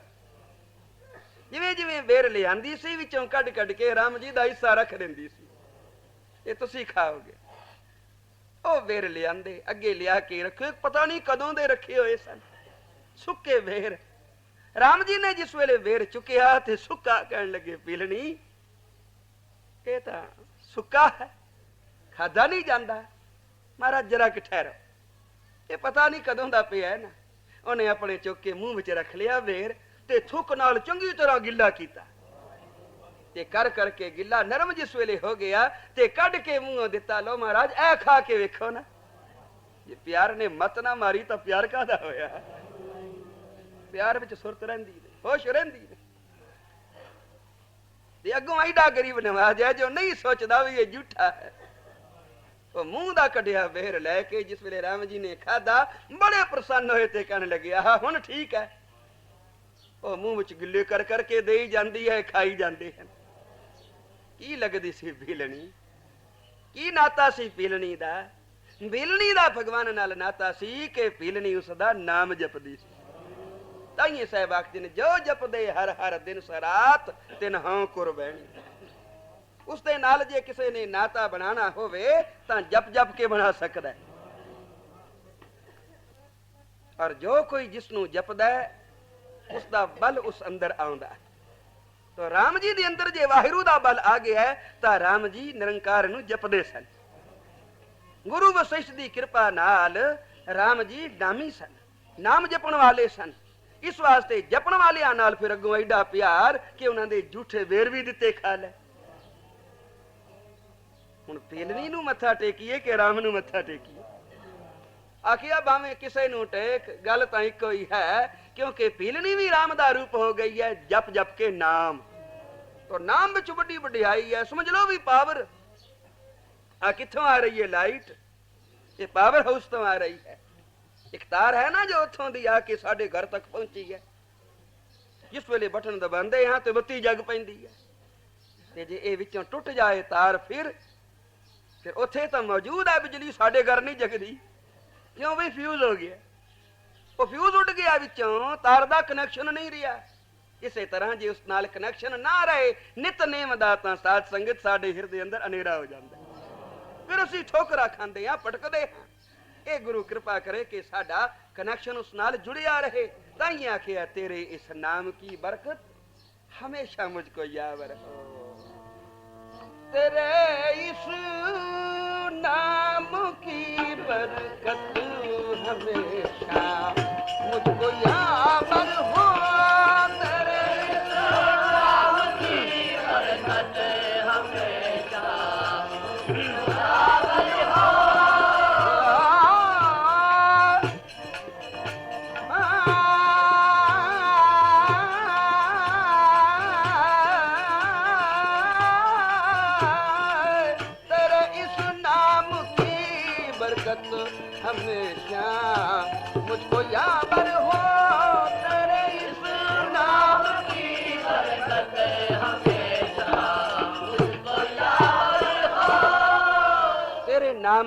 S1: ਜਿਵੇਂ ਜਿਵੇਂ ਬੇਰ ਲਿਆਂਦੀ ਸੀ, ਵਿੱਚੋਂ ਕੱਢ ਕੱਢ ਕੇ ਰਾਮ ਜੀ ਦਾ ਹਿੱਸਾ ਰੱਖ ਦਿੰਦੀ ਸੀ। ਇਹ ਤੁਸੀਂ ਖਾਓਗੇ। ਉਹ ਬੇਰ ਲਿਆਂਦੇ, ਅੱਗੇ ਲਿਆ ਕੇ ਰੱਖੇ, ਪਤਾ ਨਹੀਂ ਕਦੋਂ ਦੇ ਰੱਖੇ ਹੋਏ ਸਨ। ਸੁੱਕੇ ਬੇਰ ਰਾਮ ਜੀ ਨੇ ਜਿਸ ਵੇਲੇ ਬੇਰ ਚੁੱਕਿਆ ਤੇ ਸੁੱਕਾ ਕਹਿਣ ਲੱਗੇ, ਪੀਲਣੀ, ਇਹ ਤਾਂ ਸੁੱਕਾ ਹੈ। ਖਾਦਾ ਨਹੀਂ ਜਾਂਦਾ। ਮਹਾਰਾਜ ਜਰਾ ਕਿ ਠਹਿਰੋ। ਇਹ ਪਤਾ ਨਹੀਂ ਕਦੋਂ ਦਾ ਪਿਆ ਹੈ ਨਾ। ਉਹਨੇ ਆਪਣੇ ਚੁੱਕ ਕੇ ਮੂੰਹ ਵਿੱਚ ਰੱਖ ਲਿਆ ਵੇਰ ਤੇ ਥੁੱਕ ਨਾਲ ਚੰਗੀ ਤਰ੍ਹਾਂ ਗਿੱਲਾ ਕੀਤਾ। ਤੇ ਕਰ ਕਰਕੇ ਗਿੱਲਾ ਨਰਮ ਜਿਸ ਵੇਲੇ ਹੋ ਗਿਆ ਤੇ ਕੱਢ ਕੇ ਮੂੰਹੋਂ ਦਿੱਤਾ ਲੋ ਮਹਾਰਾਜ, ਐ ਖਾ ਕੇ ਵੇਖੋ ਨਾ। ਜੇ ਪਿਆਰ ਨੇ ਮਤ ਨਾ ਮਾਰੀ ਤਾਂ ਪਿਆਰ ਕਾਹਦਾ ਹੋਇਆ? ਪਿਆਰ ਵਿੱਚ ਸੁਰਤ ਰਹਿੰਦੀ ਨੇ ਹੋਸ਼ ਰਹਿੰਦੀ ਨੇ ਤੇ ਅੱਗੋਂ ਐਡਾ ਗਰੀਬ ਨਵਾਜ ਹੈ ਜੋ ਨਹੀਂ ਸੋਚਦਾ ਵੀ ਇਹ ਝੂਠਾ ਹੈ। ਉਹ ਮੂੰਹ ਦਾ ਕੱਢਿਆ ਵੇਰ ਲੈ ਕੇ ਜਿਸ ਵੇਲੇ ਰਾਮ ਜੀ ਨੇ ਖਾਦਾ ਬੜੇ ਪ੍ਰਸੰਨ ਹੋਏ ਤੇ ਕਹਿਣ ਲੱਗੇ, ਆਹ, ਹੁਣ ਠੀਕ ਹੈ। ਉਹ ਮੂੰਹ ਵਿੱਚ ਗਿੱਲੇ ਕਰ ਕਰਕੇ ਦੇਈ ਜਾਂਦੀ ਹੈ, ਖਾਈ ਜਾਂਦੇ ਹਨ। ਕੀ ਲੱਗਦੀ ਸੀ ਭੀਲਣੀ ਕੀ ਨਾਤਾ ਸੀ ਭੀਲਣੀ ਦਾ? ਭੀਲਣੀ ਦਾ ਭਗਵਾਨ ਨਾਲ ਨਾਤਾ ਸੀ ਕਿ ਭੀਲਣੀ ਉਸ ਦਾ ਨਾਮ ਜਪਦੀ ਸੀ। ਤਾਈਏ ਸਾਹਿਬ ਆਖਦੇ ਨੇ, ਜੋ ਜਪਦੇ ਹਰ ਹਰ ਦਿਨ ਸਰਾਤ ਤਿਨ ਹਾਂ ਕੁਰਬੈਣੀ। ਉਸ ਦੇ ਨਾਲ ਜੇ ਕਿਸੇ ਨੇ ਨਾਤਾ ਬਣਾਉਣਾ ਹੋਵੇ, ਤਾਂ ਜਪ ਜਪ ਕੇ ਬਣਾ ਸਕਦਾ ਹੈ। ਔਰ ਜੋ ਕੋਈ ਜਿਸ ਨੂੰ ਜਪਦਾ ਹੈ ਉਸ ਦਾ ਬਲ ਉਸ ਅੰਦਰ ਆਉਂਦਾ ਹੈ। ਤੋ ਰਾਮ ਜੀ ਦੇ ਅੰਦਰ ਜੇ ਵਾਹਿਰੂ ਦਾ ਬਲ ਆ ਗਿਆ ਹੈ, ਤਾਂ ਰਾਮ ਜੀ ਨਿਰੰਕਾਰ ਨੂੰ ਜਪਦੇ ਸਨ। ਗੁਰੂ ਵਸਿਸ਼ਠ ਦੀ ਕਿਰਪਾ ਨਾਲ ਰਾਮ ਜੀ ਨਾਮੀ ਸਨ, ਨਾਮ ਜਪਣ ਵਾਲੇ ਸਨ। ਇਸ ਵਾਸਤੇ ਜਪਣ ਵਾਲਿਆਂ ਨਾਲ ਫਿਰ ਅੱਗੋਂ ਐਡਾ ਪਿਆਰ ਕਿ ਉਹਨਾਂ ਦੇ ਝੂਠੇ ਵੇਰ ਵੀ ਦਿੱਤੇ ਖਾ ਲੈ ਹੁਣ ਪੇਲਣੀ ਨੂੰ ਮੱਥਾ ਟੇਕੀਏ, ਕਿ ਰਾਮ ਨੂੰ ਮੱਥਾ ਟੇਕੀਏ? ਆਖਿਆ ਭਾਵੇਂ ਕਿਸੇ ਨੂੰ ਟੇਕ, ਗੱਲ ਤਾਂ ਇੱਕੋ ਹੀ ਹੈ, ਕਿਉਂਕਿ ਪੀਲਣੀ ਵੀ ਰਾਮ ਦਾ ਰੂਪ ਹੋ ਗਈ ਹੈ, ਜਪ ਜਪ ਕੇ ਨਾਮ। ਤੋ ਨਾਮ ਵਿੱਚ ਵੱਡੀ ਵਡਿਆਈ ਹੈ, ਸਮਝ ਲਓ ਵੀ ਪਾਵਰ। ਆ ਕਿੱਥੋਂ ਆ ਰਹੀ ਹੈ ਲਾਈਟ? ਇਹ ਪਾਵਰ ਹਾਊਸ ਤੋਂ ਆ ਰਹੀ ਹੈ। ਇੱਕ ਤਾਰ ਹੈ ਨਾ ਜੋ ਉੱਥੋਂ ਦੀ ਆ ਕੇ ਸਾਡੇ ਘਰ ਤੱਕ ਪਹੁੰਚੀ ਹੈ। ਜਿਸ ਵੇਲੇ ਬਟਨ ਦਬਾਉਂਦੇ ਹਾਂ ਤੇ ਬੱਤੀ ਜਗ ਪੈਂਦੀ ਹੈ। ਤੇ ਜੇ ਇਹ ਵਿੱਚੋਂ ਟੁੱਟ ਜਾਏ ਤਾਰ, ਫਿਰ ਫਿਰ ਉੱਥੇ ਤਾਂ ਮੌਜੂਦ ਹੈ ਬਿਜਲੀ, ਸਾਡੇ ਘਰ ਨਹੀਂ ਜਗਦੀ। ਕਿਉਂ ਵੀ ਫਿਊਜ਼ ਹੋ ਗਿਆ? ਉਹ ਫਿਊਜ਼ ਉੱਡ ਗਿਆ ਵਿੱਚੋਂ, ਤਾਰ ਦਾ ਕਨੈਕਸ਼ਨ ਨਹੀਂ ਰਿਹਾ। ਇਸੇ ਤਰ੍ਹਾਂ ਜੇ ਉਸ ਨਾਲ ਕਨੈਕਸ਼ਨ ਨਾ ਰਹੇ ਨਿਤਨੇਮ ਦਾ ਤਾਂ ਸਾਧ ਸੰਗਤ ਸਾਡੇ ਹਿਰਦੇ ਅੰਦਰ ਹਨੇਰਾ ਹੋ ਜਾਂਦਾ। ਫਿਰ ਅਸੀਂ ਠੋਕਰਾ ਖਾਂਦੇ ਆ ਭਟਕਦੇ ਹਾਂ। ਇਹ ਗੁਰੂ ਕਿਰਪਾ ਕਰੇ ਕਿ ਸਾਡਾ ਕਨੈਕਸ਼ਨ ਉਸ ਨਾਲ ਜੁੜਿਆ ਰਹੇ। ਤਾਂ ਹੀ ਆਖਿਆ, ਤੇਰੇ ਇਸ ਨਾਮ ਕੀ ਬਰਕਤ? ਹਮੇਸ਼ਾ ਮੁਝ ਕੋ ਯਾਵਰ ਹੋ। तेरे इस नाम की बरकत हमेशा मुझको यावर हो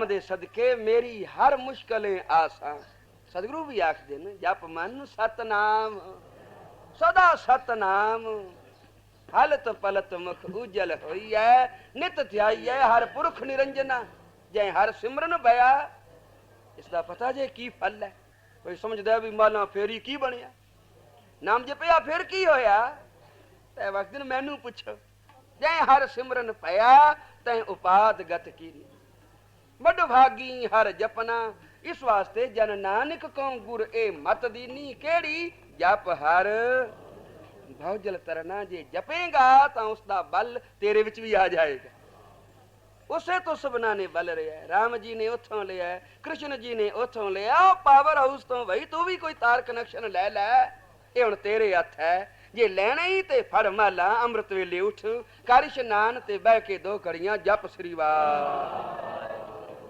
S1: ਦੇ ਸਦਕੇ ਮੇਰੀ ਹਰ ਮੁਸ਼ਕਲੇ ਆਸਾਂ। ਸਤਿਗੁਰੂ ਵੀ ਆਖਦੇ ਨੇ, ਜਪ ਮਨ ਸਤਨਾਮ, ਸਦਾ ਸਤਨਾਮ। ਹਲਤ ਪਲਤ ਮੁਖ ਉਜਲ ਹੋਈ ਨਿਤ ਧਿਆਈ ਹਰ ਪੁਰਖ ਨਿਰੰਜਨਾ। ਜੈ ਹਰ ਸਿਮਰਨ ਭਇਆ ਇਸ ਦਾ ਪਤਾ ਜੇ ਕੀ ਫਲ ਹੈ ਕੋਈ ਸਮਝਦਾ ਵੀ ਮਾਲਾ ਫੇਰੀ ਕੀ ਬਣਿਆ? ਨਾਮ ਜਪਿਆ, ਫਿਰ ਕੀ ਹੋਇਆ? ਤੈ ਵਕਤ ਮੈਨੂੰ ਪੁੱਛ, ਜੈ ਹਰ ਸਿਮਰਨ ਭਇਆ ਤੈ ਉਪਾਦ ਗਤ ਕੀ ਵੱਡ ਭਾਗੀ ਹਰ ਜਪਨਾ। ਇਸ ਵਾਸਤੇ ਜਨ ਨਾਨਕ ਕਉ ਗੁਰ, ਇਹ ਮਤ ਦੀਨੀ ਕਿਹੜੀ? ਜਪ ਹਰ। ਭਉਜਲ ਤਰਨਾ, ਜੇ ਜਪੇਗਾ ਤਾਂ ਉਸ ਦਾ ਬਲ ਤੇਰੇ ਵਿੱਚ ਵੀ ਆ ਜਾਏਗਾ। ਉਸੇ ਤੋਂ ਸਭਨਾ ਨੇ ਬਲ ਰਿਹਾ ਰਾਮ ਜੀ ਨੇ ਉੱਥੋਂ ਲਿਆ। ਕ੍ਰਿਸ਼ਨ ਜੀ ਨੇ ਉੱਥੋਂ ਲਿਆ। ਉਹ ਪਾਵਰ ਹਾਊਸ ਤੋਂ ਬਈ, ਤੂੰ ਵੀ ਕੋਈ ਤਾਰ ਕਨੈਕਸ਼ਨ ਲੈ ਲੈ। ਇਹ ਹੁਣ ਤੇਰੇ ਹੱਥ ਹੈ। ਜੇ ਲੈਣਾ ਹੀ ਤੇ ਫੜ ਮਾਲਾ, ਅੰਮ੍ਰਿਤ ਵੇਲੇ ਉੱਠ। ਕਰ ਇਸ਼ਨਾਨ ਤੇ ਬਹਿ ਕੇ ਦੋ ਘੜੀਆਂ ਜਪ ਸ੍ਰੀ ਵਾਹਿਗੁਰੂ